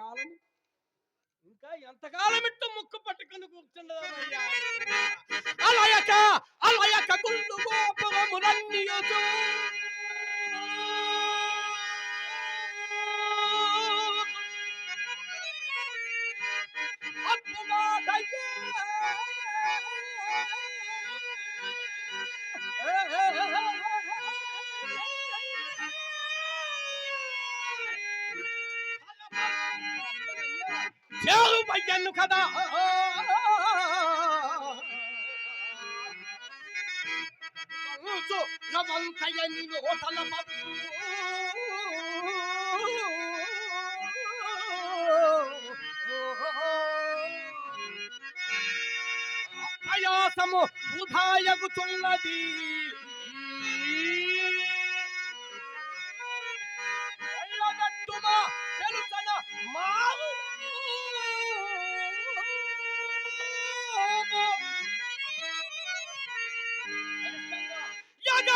కాలం? ఇంకా ఎంతకాలం ఇట్టు ముక్కు పట్టుకుని కూర్చుండదమ్మయ్యా అలయక చేరు పయ్యను కదా రవంతయని లోతల ప్రయాసము వృధాయగుచున్నది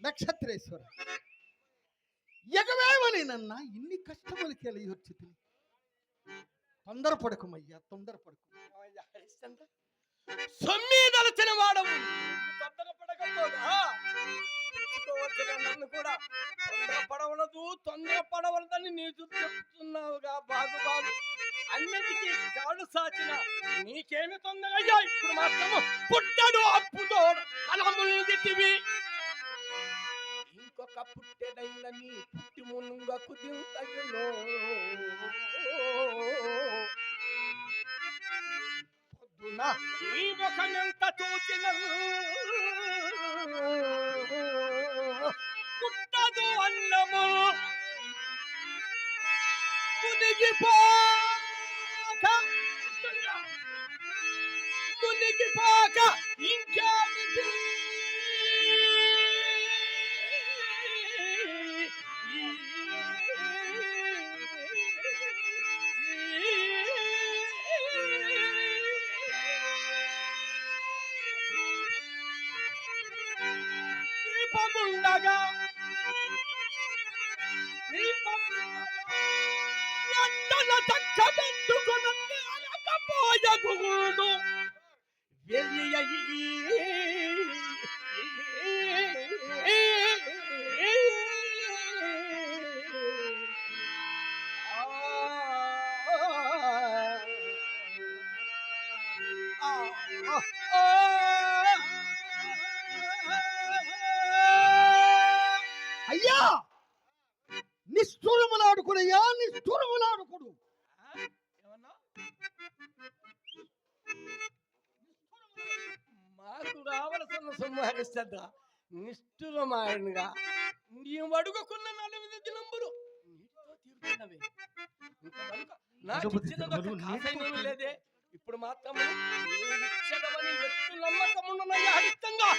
నక్షత్రేశ్వర. ఎగవేమని నన్న ఇన్ని కష్టములు కలిగి తొందరపడకుమయ్యా తొందరపడకు. సొమ్మీదలచిన వాడవు పుచ్చుకోవచ్చుగా నన్ను కూడా. తొందరపడవలదు తొందరపడవలదని నీకు చెప్తున్నావుగా బాగు బాగు. అన్నిటికీ కాడు సాచిన నీకేమి తొందరయ్యా ఇప్పుడు మాత్రము పుట్టడు అప్పుతోడు. అలముందిటివి ఒక పుట్టెడైన నీ పుట్టి మునుగ కుదింతగిలో పొద్దున నీ ముఖమెంత చూచిన పుట్టదు అన్నము. మునిగిపోక మునిగిపోక ఇంకా Pamundaga. Oh! నిష్ఠూరములాడుకుడయ్యా నిష్ఠూరములాడుకుడు ఏమన్నా మాకు రావలసిన సొమ్ము హరిశ్చంద్ర నిష్ఠురమాయనుగా నీవు అడుగుకున్న నలభై దినంబులు నీటితో తీరుతున్నవి. నాకు ఇచ్చినదొక నీటితో లేదే. ఇప్పుడు మాత్రము నీవు ఇచ్చదవని ఎత్తు నమ్మకమున్నయ్యా హరితంగా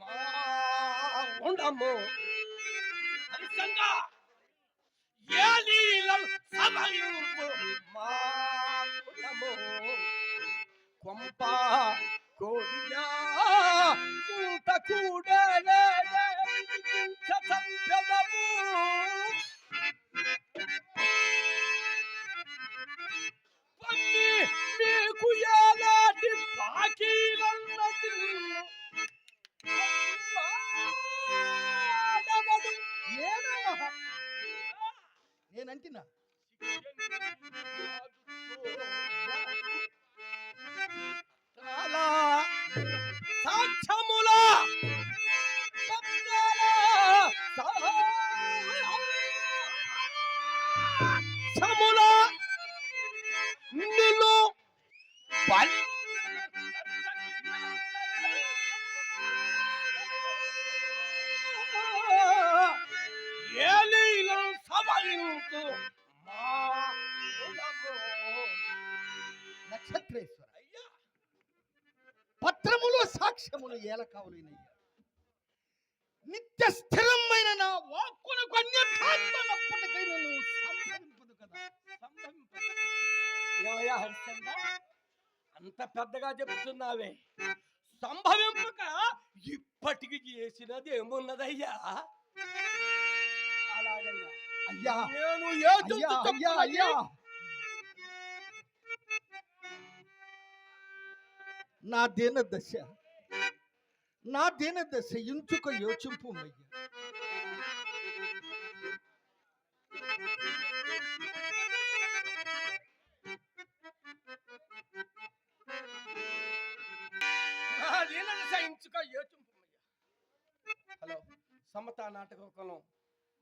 మా ఉండము హరితంగా ఏలీలం సభయుంపు మాకులము చిక్కిన సాక్షముల పత్రములు సాక్ష్యములు ఏలకావులైనయ్యా. నిత్య స్థిరమైన నా సంభవింపదు కదా. ఏమయ్యా హరిశ్చంద్ర? అంత పెద్దగా చెప్తున్నావే. సంభవింపక ఇప్పటికి చేసినది ఏమున్నదయ్యా? అలాగయ్యా అయ్యా. నేను ఏ అయ్యా అయ్యా నా దీన దశ నా దీన దశ ఇంచుక యోచింపు అయ్యా హలో సమతా నాటక కులం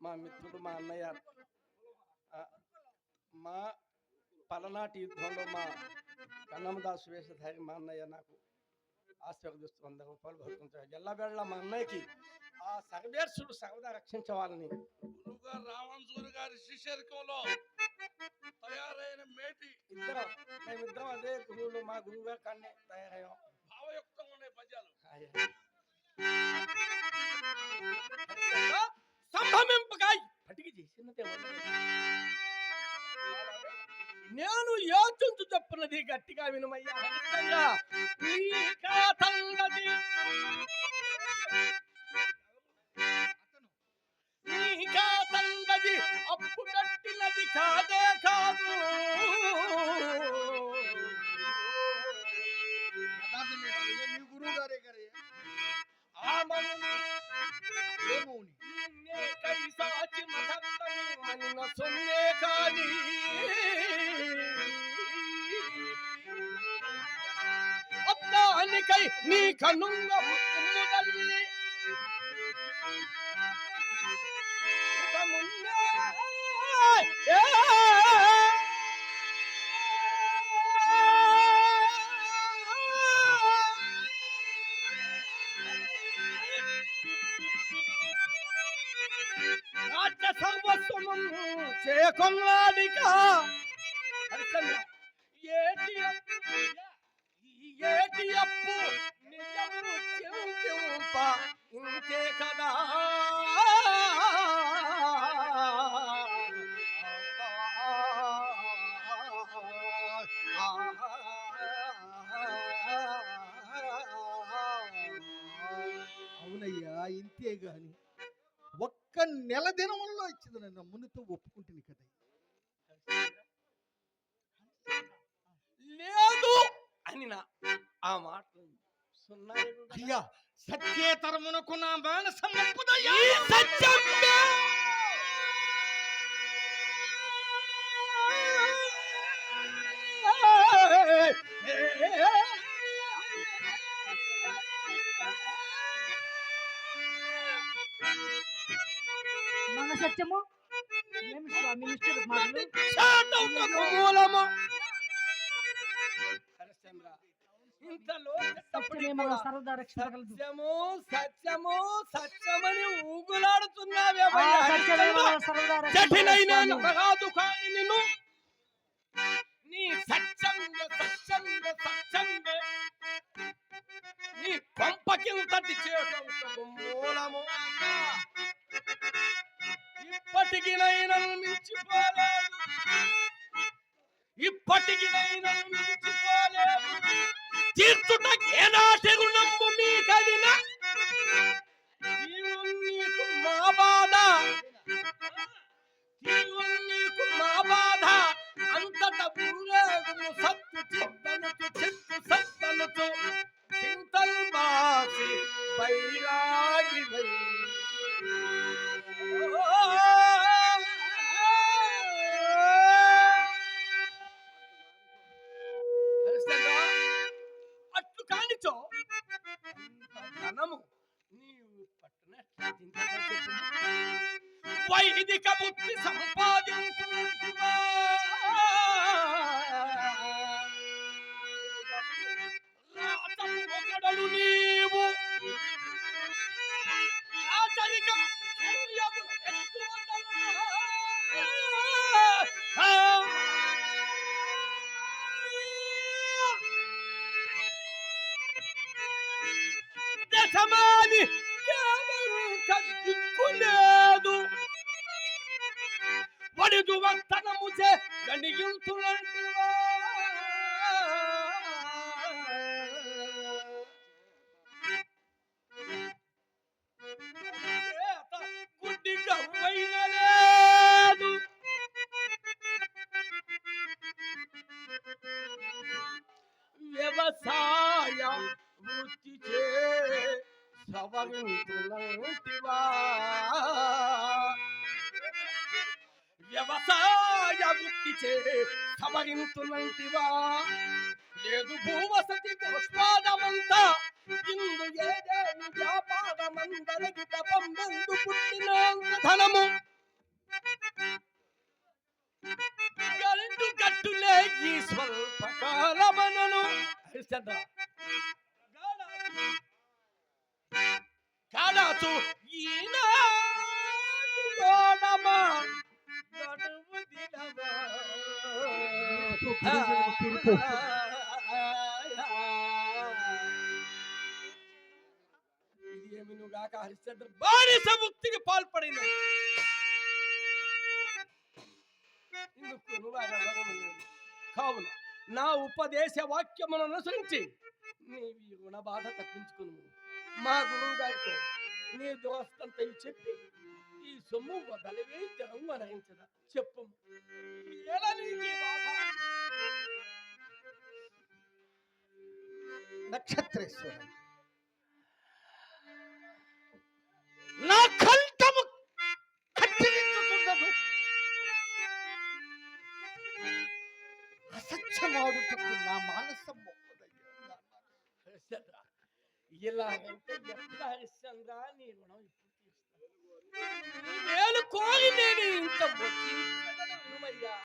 మా మిత్రుడు మా అన్నయ్య మా పలనాటి యుద్ధంలో మా కన్నమదాసు వేషధారి మా అన్నయ్య నాకు ఆశీర్వదిస్తూ వంద రూపాయలు భర్తించారు ఎల్లబెళ్ళ మా అన్నయ్యకి ఆ సర్వేశ్వరుడు సర్వదా రక్షించవాలని. రావంజూరి గారి శిష్యరికంలో తయారైన మేటి. ఇద్దరం మేమిద్దరం అదే గురువులు మా గురువు గారి కన్నే తయారయ్యాం భావయుక్తంగా ఉన్నాయి పద్యాలు సంభవింపగా ఇప్పటికి చేసినదే. నేను యోచించు చెప్పున్నది గట్టిగా వినుమయ్యా కాతంగది అప్పు కట్టినది కాదే కాదు. యథార్థమేనయ్యా, మీ అద్దానికై నీ కనుంగ ముద్దుముదల్లి ఇక ముందే ఏ రాజ్య సర్వస్వము చేకొన్నాడిక హరిశ్చంద్ర ఏటి అప్పు నిజము చెంపింప ఇంతే కదా. అవునయ్యా ఇంతే గాని. ఒక్క నెల దినములలో ఇచ్చింది నన్ను మునితో ఒప్పుకుంటుంది కదా ఆ మాట సున్నా అయ్యా సత్యేతరమునకు నా మానసం ఒప్పుదయ్యా ఈ సత్యమే మన సత్యము? ఏమి స్వామి నిష్ఠుడు మాటలు? శాతమునకు మూలము. హరిశ్చంద్ర ఇంతలో సత్యమే సత్యము సత్యము సత్యమని ఊగులాడుతున్నావే ఆ సత్యమే మన సర్వదా జటిలైన రక్షించగలదు స్వామి. కాదు కాని నిన్ను నీ నీ చేటంతకు మూలము ఇప్పటికి నైనా మించిపోలేదు. ఇప్పటికి నైనా తీర్చుటకి ఏనాటి రుణము మీ కలిన నీకు మా బాధ. జీవులు నీకు మా బాధ. అంతట ఊరేగుము సత్తు చిత్తనుచు చిత్తు సత్తనుచు. చింతల్ బాసి బైరాగి వై వడిదు వంతనము గణియుతులంటివా. వ్యవసాయ వృత్తి చే సవరించులంటివా వ్యవసాయ వృత్తి చే సవరించులంటివా లేదు భూవసతి పుష్పాదమంతా ఇందు ఏదేని వ్యాపారమందరికి తపంబెందు పుట్టినంత ధనము. గంటు కట్టులే ఈ స్వల్ప కాలమనను హరిశ్చంద్ర కాడాచు ఇది ఏమి గాక హరిశ్చంద్ర బానిస ముక్తికి పాల్పడిన కావున నా ఉపదేశ వాక్యమును అనుసరించి నీవి రుణ బాధ తప్పించుకును. మా గురువు గారితో నీ దోస్తంత చెప్పి ఈ సొమ్ము వదలివే తెరం అనరించదా చెప్పు. ఎలా నీకు నక్షత్రేశ్వరుడు. నా కంఠము కట్టిరించుచున్నదు అసత్యమాడుటకు నా మానసం ఇలాగంటే నేను నేను ఇంత